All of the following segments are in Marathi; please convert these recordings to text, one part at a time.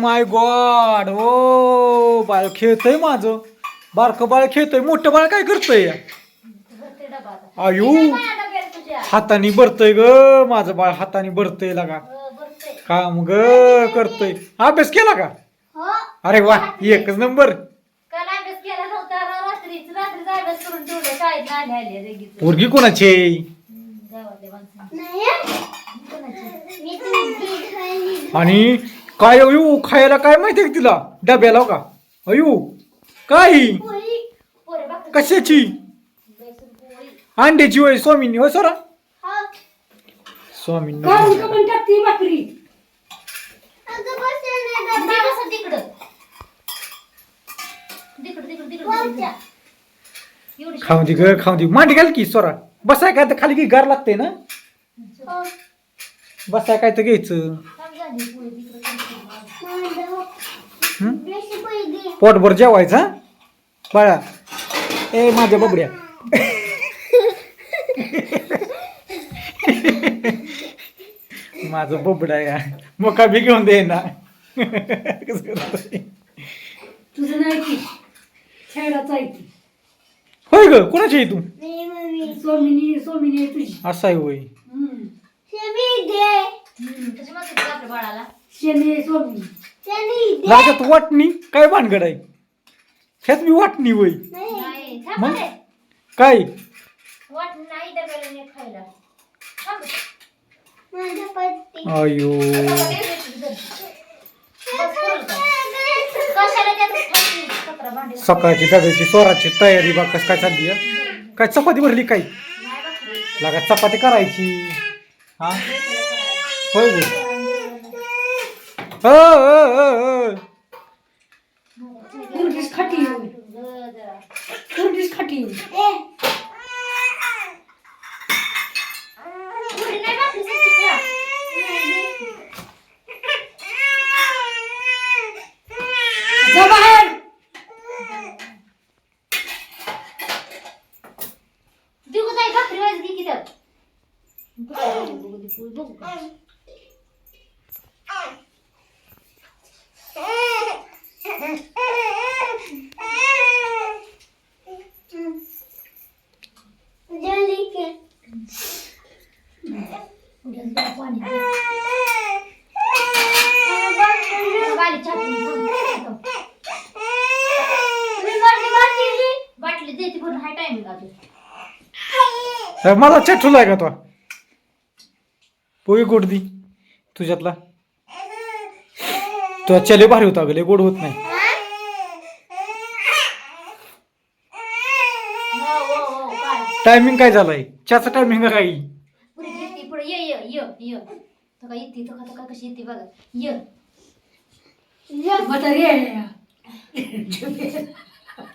माय गॉड ओ बाळ खेळतय माझं बारकं बाळ खेळतय मोठं बाळ काय करतय. आयु? हाताने भरतय ग माझं बाळ हाताने भरतय लागा. काम ग करतय अभ्यास केला का. अरे वा एकच नंबर पोरगी कोणाची आणि काय अयो खायला काय माहितीये का तिला? डब्याला हो का? अयो काय? कशाची? अंड्याची होय स्वामींनी हो सरा? स्वामींनी. का पण टाकती भाकरी? तिकडं. एवढी खाऊ दे ग खाऊ दे. मांडी घाल की सोरा. बसाय काय तर खाली की गार लागते ना? बसाय काय तर घ्यायचं काम झाली पोळी तिकडं हं? पोटभर जेवायचं? बाळा. ए माझ्या बबड्या. माझं बबडा या. मोका बी घेऊन दे ना? तुझं नाही की? खेळाचं होय ग कोणाची आहे तू? सोमिनी सोमिनी आहे तुझी. असं आहे होय. हम्म. आहे सोमिनी. लागत वाटणी काय भानगड आहे? ह्यात मी वाटणी नाही. मग? काय. अयो. सकाळची डब्याची स्वराची तयारी बा कस काय चालली? काय चपाती भरली काय. लागा चपाती करायची. हा? होय. हो, हो, हो, हो. कुरडीस खाटी. कुरडीस खाटी आहे. पुरी नाही भाकरी नुसती खा. जा बाहेर देऊ का ताई भाकरी वाजली की त्यात? बघू, बघू, बघू, बघू का? उद्या जरा पाणी दे. बाली छापून थांब, थांब. बाटली देते पण हाय टायमिंग अजून अरे मला चट्टू आहे का तो? पोळी गोड दी तुझ्यातला. तो चले भारी होता गले गोड होत नाही हो हो हो काय टायमिंग काय झालाय? चहाचा टायमिंग काय पुढे घेते पुढे ये ये ये ये. तो का येते तो का कशी येते बघा. ये.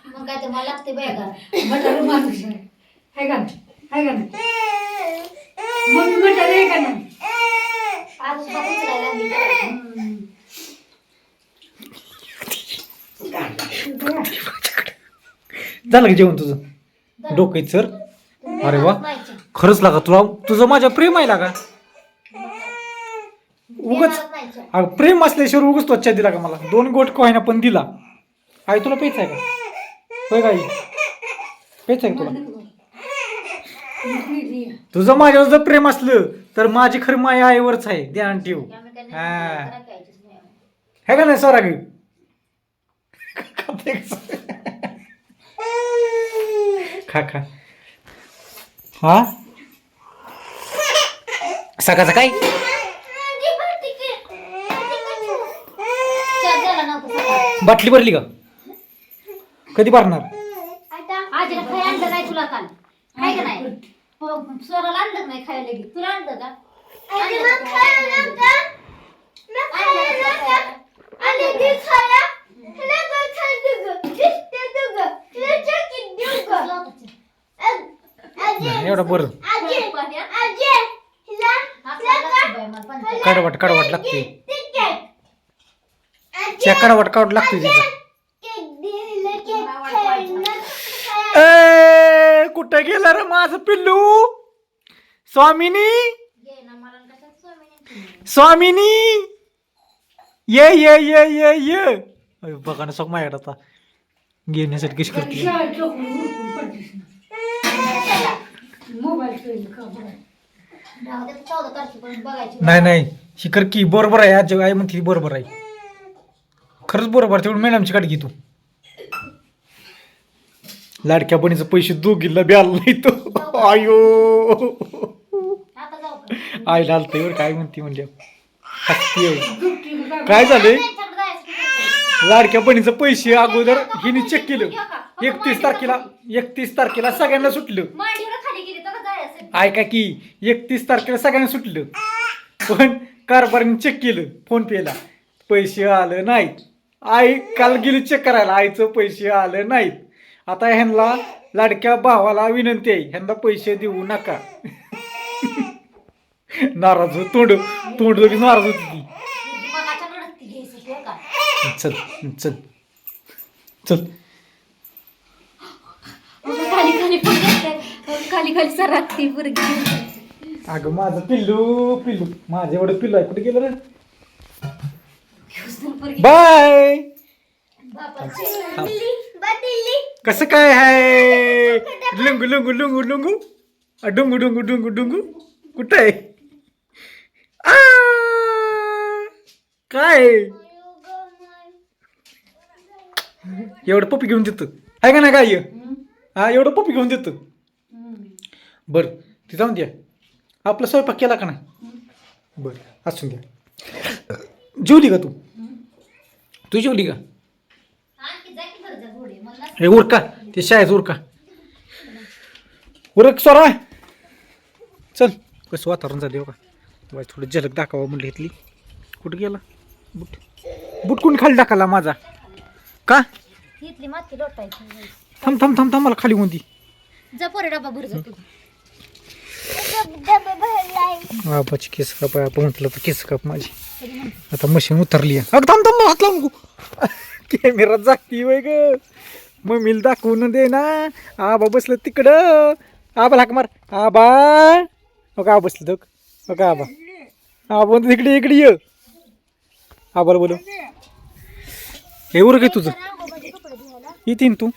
मग काय तर मला लागते बघा. म्हातारी माणूस आहे आहे का नाही? आहे का नाही? मम्मी म्हातारी आहे का नाही? आज लागली झालं का जेवण तुझं? डोकं सर. अरे वा. खरंच लागा तुला तुझं माझ्या प्रेम आहे लागा. उगच. प्रेम असल्याशिवाय उगच त्वचा दिला का मला? दोन गोट कोयना पण दिला. आई तुला पेच आहे का? होय गाई पेच आहे का तुला? तुझं माझ्यावर जर प्रेम असलं तर माझी खरी माया आईवरच आहे. ध्यान ठेव हा. हे. का नाही सोरा गे खा खा. हा? सकाळचं काय? बाटली भरली का? कधी भरणार? आजीला खाय आणलं नाही तुला काल. खाय का नाही? हो, स्वराला आणलं नाही खायला तुला आणलं का? आणलं का खायला? आणलं का खायला? नाही, एवढं बरं. कडवट कडवट लागते. त्या कडवट कडवट लागते तिथं ए कुठं गेलं रे माझं पिल्लू? स्वामिनी? स्वामीने स्वामिनी? ये ये ये ये ये. बघा ना सग माझ्याकडे आता. घेण्यासाठी कशी करते शाळेत लोकं उरकून पडलीस ना. मोबाईल ठेवली का बरं? राहू दे, चौदा तारखेपर्यंत बघायची नाही नाही. ही कर की बरोबर आहे. आज आई म्हणते ती बरोबर आहे. खरंच बरोबर तेवढं मॅडमची काढ घे तू. लाडक्या बहिणीचं पैसे दोघीला ब्याल नाही तो. आयो. आता जाऊ का? आईला आलतंय बरं काय म्हणते म्हणजे? काय काय झालंय? त्यांच्याकडे जायचं. लाडक्या बहिणीचं पैसे अगोदर हिने चेक केलं. एकतीस तारखेला एकतीस तारखेला सगळ्यांना सुटलं. मांडीवर खाली गेली तर जायचं ऐका की एकतीस तारखेला सगळ्यांना सुटलं. पण कारभारीने चेक केलं फोन पेला पैसे आलं नाहीत. आई काल गेली चेक करायला. आईचं पैसे आलं नाहीत. आता ह्यांना लाडक्या भावाला विनंती आहे ह्यांना पैसे देऊ नका. नाराज हो तोंड तोंड लगेच नाराज होती ती चल चल. चल. खाली खाली खाली सरकती पोरगी. अगं माझं पिल्लू पिल्लू. माझं एवढं पिल्लू आहे. कुठे गेलं रे? बाय. कसं काय आहे लुंगू लुंगू लुंगू लुंगू. डुंगू डुंगू डुंगू डुंगू. कुठं आहे? आ, काय? एवढं पप्पी घेऊन देतो. आहे का ना काय? हा एवढं पप्पी घेऊन देतो. बरं ते जाऊन द्या. आपला स्वयंपाक केला का नाही? बरं असून द्या. जेवली का तू? तू जेवली का? हे उरका ते शाळेत उरका. उरक सोरा. चल. कसं वातावरण झालं का बाई थोडं झलक दाखवा म्हणलं इथली. कुठं गेला? बुट. बुट कोणी खाली टाकाला माझा? का? थांब थांब थांब थांब मला खाली कोणती जा पोरे डबा भर जा तू बाबाची केस काप आपण म्हटलं तर केस काप माझी. आता मशीन उतरली आहे. अगं थांब थांब हात लावून कॅमेरा जागती वय ग. मम्मीला दाखवून दे ना. आबा बसलं तिकडं. आबा हाक मार. आबा. का आबा बसलं हो का आबा. आबा म्हणतो इकडे इकडे ये. आबाला बोलव. हे उरक आहे तुझं. येतीन तू.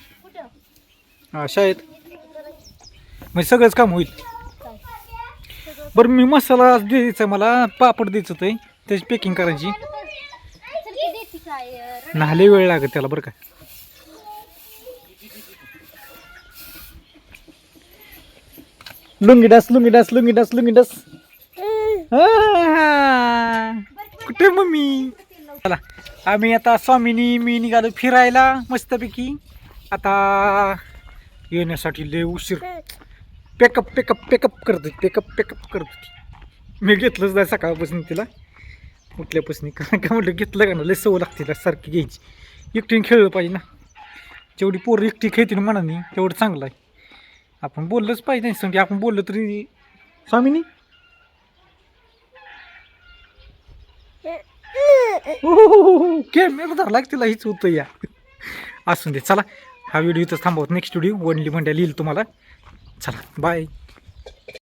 हा शाळेत. म्हणजे सगळंच काम होईल. बरं मी मसाला द्यायचा आहे मला पापड द्यायचं ते त्याची पॅकिंग करायची. नाले वेळ लागत त्याला बरं का. लुंगी डास लुंगी डास लुंगी डास लुंगी डास. कुठे मम्मी? चला आम्ही आता स्वामीनी मी निघालो फिरायला मस्तपैकी. आता येण्यासाठी लय उशीर. पेकअप पेकअप पेकअप करत होती पेकअप पेकअप करत होती मी घेतलंच नाही सकाळपासून तिला. उठल्यापासून का काय म्हटलं घेतलं का ना लय सवय लागते तिला सारखी घ्यायची. एकटीने खेळलं पाहिजे ना. जेवढी पोरं एकटी खेळतील मनाने तेवढं चांगलं आहे. आपण बोललंच पाहिजे नाही सांगते आपण बोललं तरी स्वामीनी. कॅमेरा धरला तिला हीच होतं या. असून दे चला. हा व्हिडिओ इथंच थांबवत. नेक्स्ट व्हिडिओ वनली मंड्या लिहिल तुम्हाला. चला बाय